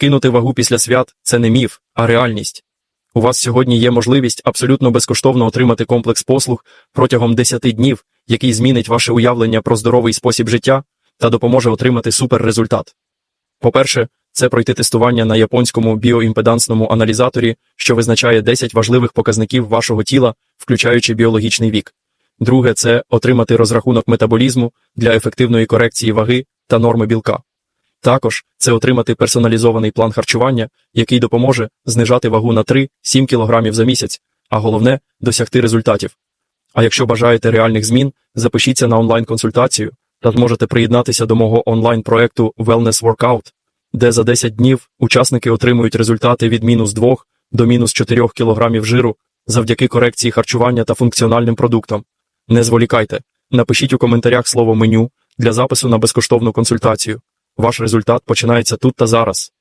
Скинути вагу після свят це не міф, а реальність. У вас сьогодні є можливість абсолютно безкоштовно отримати комплекс послуг протягом 10 днів, який змінить ваше уявлення про здоровий спосіб життя та допоможе отримати суперрезультат. По-перше, це пройти тестування на японському біоімпедансному аналізаторі, що визначає 10 важливих показників вашого тіла, включаючи біологічний вік. Друге це отримати розрахунок метаболізму для ефективної корекції ваги та норми білка. Також це отримати персоналізований план харчування, який допоможе знижати вагу на 3-7 кг за місяць, а головне досягти результатів. А якщо бажаєте реальних змін, запишіться на онлайн-консультацію та зможете приєднатися до мого онлайн-проекту Wellness Workout, де за 10 днів учасники отримують результати від мінус 2 до мінус 4 кг жиру завдяки корекції харчування та функціональним продуктам. Не зволікайте, напишіть у коментарях слово меню для запису на безкоштовну консультацію. Ваш результат починається тут та зараз.